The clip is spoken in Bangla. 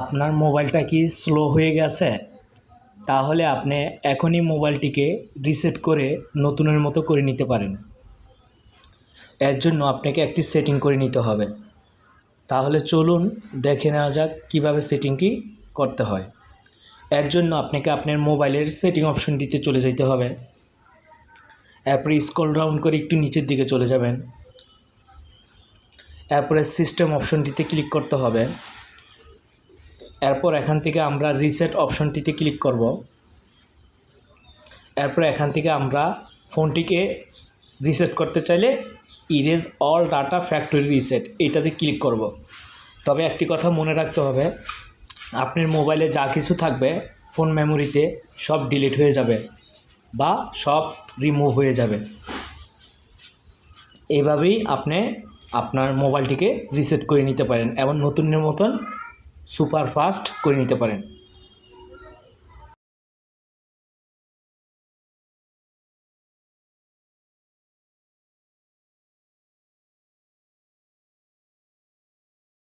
আপনার মোবাইলটা কি স্লো হয়ে গেছে? তাহলে আপনি এখনই মোবাইলটিকে রিসেট করে নতুনের মতো করে নিতে পারেন। এর জন্য আপনাকে একটি সেটিং করে নিতে হবে। তাহলে চলুন দেখে নেওয়া যাক কীভাবে সেটিংটি করতে হয়। এর জন্য আপনাকে আপনার মোবাইলের সেটিং অপশনটিতে চলে যেতে হবে। এরপরে স্ক্রল ডাউন করে একটু নিচের দিকে চলে যাবেন। এরপরে সিস্টেম অপশনটিতে ক্লিক করতে হবে। এরপর এখান থেকে আমরা রিসেট অপশনটিতে ক্লিক করব। এরপর এখান থেকে আমরা ফোনটিকে রিসেট করতে চাইলে erase all data factory reset এইটাতে ক্লিক করব। তবে একটি কথা মনে রাখতে হবে, আপনার মোবাইলে যা কিছু থাকবে ফোন মেমোরিতে সব ডিলিট হয়ে যাবে বা সব রিমুভ হয়ে যাবে। এভাবেই আপনি আপনার মোবাইলটিকে রিসেট করে নিতে পারেন। এবং নতুনের মতন সুপার ফাস্ট করে নিতে পারেন।